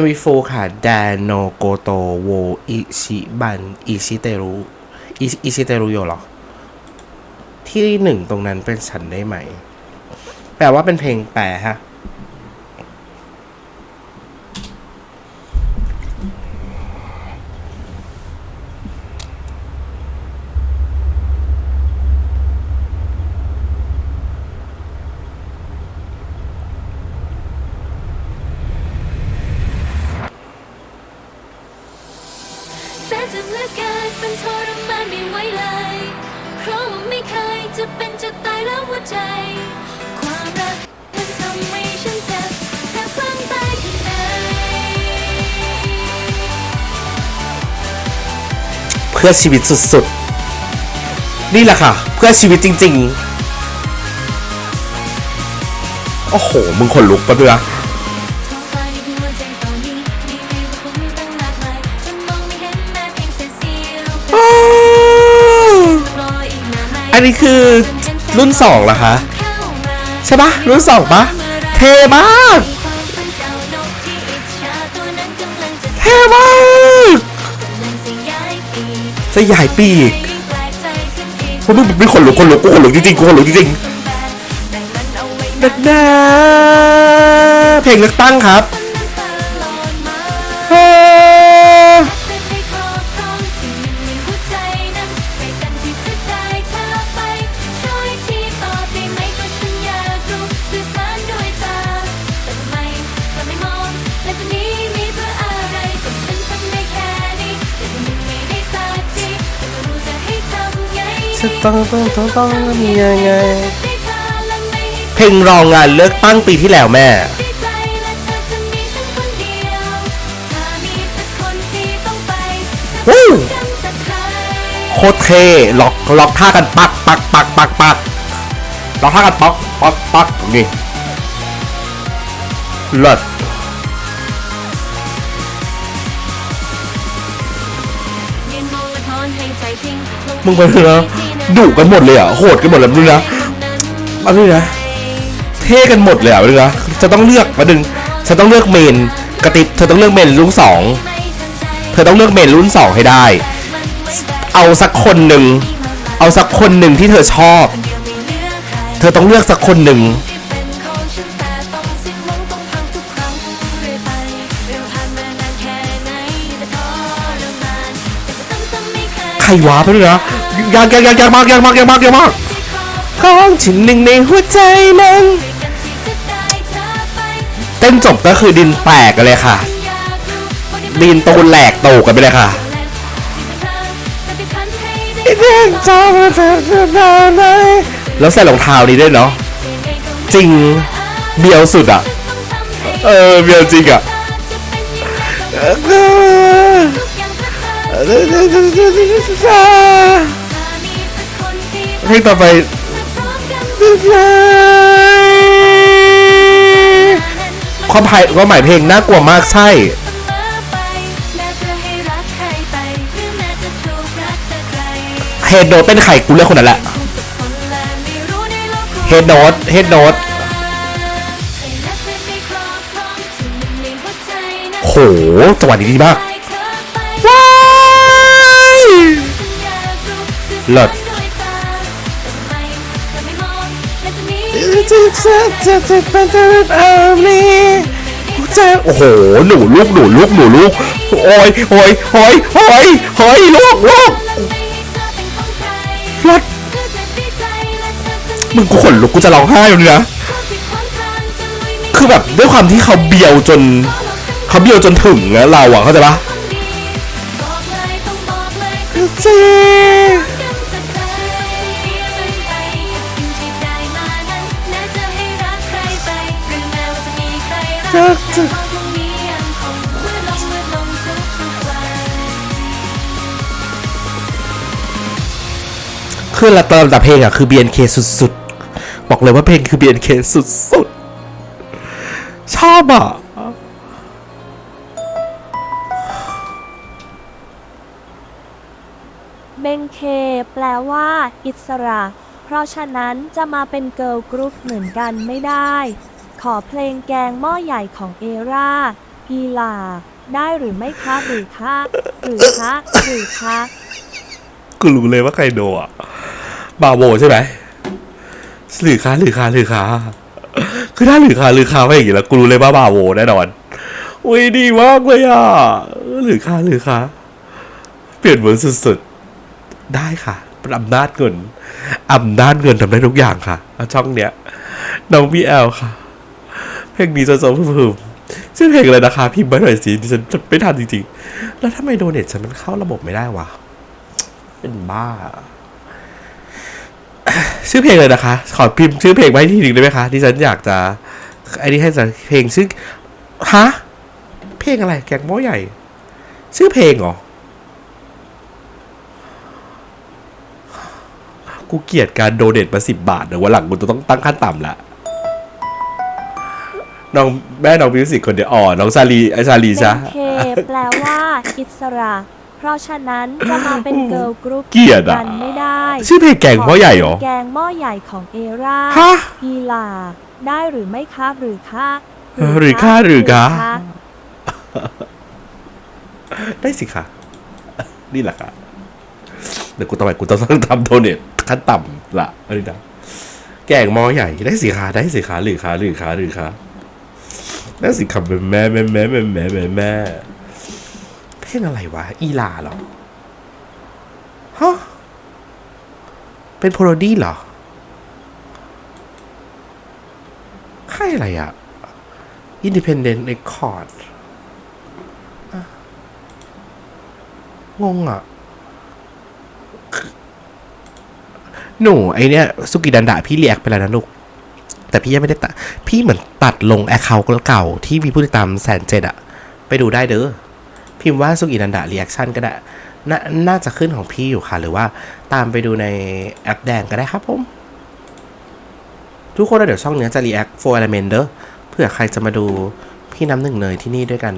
MV4 ค่ะ แดนโนโกโตโวอิชิบัน อิชิเตรุอิอิชิเตรุโยหรอ ที่หนึ่งตรงนั้นเป็นฉันได้ไหม แปลว่าเป็นเพลงแปลฮะ เพราะว่าไม่เคยจะเป็นจะตายแล้วหัวใจ ความรักมันทำให้ฉันเจ็บแทบคลั่งตายข้างในเพื่อชีวิตสุดๆ นี่แหละค่ะ เพื่อชีวิตจริง ๆ โอ้โห มึงขนลุกปะเดือ อันนี้คือรุ่นสองเหรอคะ ใช่ปะรุ่นสองปะเท่มาก เท่มากกำลังจะย้ายปีกจะใหญ่ปีกยิ่งแปลกใจขึ้นอีกเพราะมึงเป็นขนลุกขนลุกกูขนลุกจริงๆกูขนลุกจริงแบ่งมันเอาไว้ๆดักดาเพลงเลือกตั้งครับ จะต้องต้องต้องต้องทำยังไง เพลงรองงานเลือกตั้งปีที่แล้วแม่ วู้โคตรเท่ล็อกล็อกท่ากันปักปักปักปักปักล็อกท่ากันปักปักปักนี่เลิศมึงไปเลยนะ ดุกันหมดเลยอะโหดกันหมดเลยมึงนะมาดูนะ เท่กันหมดเลยอะมึงนะจะต้องเลือกมาดึงฉันต้องเลือกเมนกระติบเธอต้องเลือกเมนรุ่นสองเธอต้องเลือกเมนรุ่นสองให้ได้ เอาสักคนหนึ่งเอาสักคนหนึ่งที่เธอชอบ เธอต้องเลือกสักคนหนึ่งที่เป็นของฉันแต่ต้องสิ้นหวังต้องพังทุกครั้านมานานแค่ไหนแต่ทรมานแต่ก็ซ้ำๆไม่เคยใครวะไปเลยนะ อยากอยากอยากอยากมากอยากมากอยากมากอยากมากของชิ้นหนึ่งในหัวใจนั้นเต้นจบก็คือดินแตกกันเลยค่ะ ดินตูนแหลกโตกันไปเลยค่ะแล้วใส่รองเท้านี้ด้วยเนาะจริงเบียวสุดอะ เออเบียวจริงอะ เพลงต่อไปความหมายความหมายเพลงน่ากลัวมากใช่ เฮดโนตเป็นไข่กูเลือกคนนั้นแหละ เฮดโนตเฮดโนตโหจังหวะนี้ดีมากว้ายเลิศ จะจะจะจะเป็นเธอเอานี้ใจโอ้โห หนูลูกหนูลูกหนูลูกโอ้ยโอ้ยโอ้ยโอ้ยโอ้ยลูกลูกรถมึงกูขนลุกกูจะร้องไห้เลยนะคือแบบด้วยความที่เขาเบียวจนเขาเบียวจนถึงนะเราอะเข้าใจปะจริง คือละตอนแต่เพลงอะคือ BNK สุดๆ บอกเลยว่าเพลงคือ BNK สุดๆ ชอบอะเบงเคแปลว่า อิสระ เพราะฉะนั้นจะมาเป็นเกิร์ลกรุ๊ปเหมือนกันไม่ได้ ขอเพลงแกงหม้อใหญ่ของเอราพีลา ได้หรือไม่คะหรือคะหรือคะหรือคะ กูรู้เลยว่าใครโดอะ บาโวใช่ไหมหรือคาหรือคาหรือคาคือถ้าหรือคาหรือคาไม่อย่างนี้แล้วกูรู้เลยว่าบาโวแน่นอนอุ้ยดีมากเลยอะหรือคาหรือคาเปลี่ยนเวอร์สุดๆได้ค่ะอำนาจเงินอำนาจเงินทำได้ทุกอย่างค่ะช่องเนี้ยน้องพี่แอลค่ะ เพลงนี้จะจะเพิ่มชื่อเพลงอะไรนะคะพิมพ์มาหน่อยสิดิฉันไม่ทันจริงๆ แล้วทำไมโดเนทฉันมันเข้าระบบไม่ได้วะ เป็นบ้า ชื่อเพลงเลยนะคะ ขอพิมพ์ชื่อเพลงไว้ที่หนึ่งได้ไหมคะที่ฉันอยากจะไอ้นี่ให้จะเพลงชื่อฮะเพลงอะไรแกงหม้อใหญ่ ชื่อเพลงเหรอกูเกลียดการโดเนทมาสิบบาทเดี๋ยววันหลังกูจะต้องตั้งขั้นต่ำละน้องแม่น้องมิวสิกคนเดียวอ๋อน้องชาลีไอชาลีจ้ะเคแปลว่าอิสระ ราะฉะนั้นจะมาเป็นเกิร์ลกรุ๊ปเกลียดอะ กันไม่ได้ชื่อเพลงแกงหม้อใหญ่เหรอขเป็นแกงหม้อใหญ่ของเอราฮะพีลา ได้หรือไม่คะหรือคะหรือคะหรือคะได้สิค่ะ นี่แหละค่ะ เดี๋ยวกูต่อไปกูต้องทำโดเนทขั้นต่ำละอันนี้นะแกงหม้อใหญ่ได้สิคะได้สิคะหรือคะหรือคะหรือคะได้สิคะแม่แม่แม่แม่แม่แม่แม่ เพลงอะไรวะ อีลาเหรอ ฮะ เป็นโพโรดี้เหรอค่ายอะไรอะ Independent Record อะงงอะหนูไอเนี้ยสุกิดันดาพี่เรียกไปแล้วนะลูก แต่พี่ยังไม่ได้ตัด พี่เหมือนตัดลงแอคเคาท์เก่าที่มีผู้ติดตามแสนเจ็ดอะไปดูได้เด้อ พิมพ์ว่าสุกินันดาเรีแอคชั่นก็ได้นน่าจะขึ้นของพี่อยู่ค่ะ หรือว่าตามไปดูในแอปแดงก็ได้ครับผม ทุกคนเดี๋ยวช่องเนี้จะรีแอคโฟร์เอลเมนเด้อเผื่อใครจะมาดูพี่น้ำหนึ่งเนยที่นี่ด้วยกัน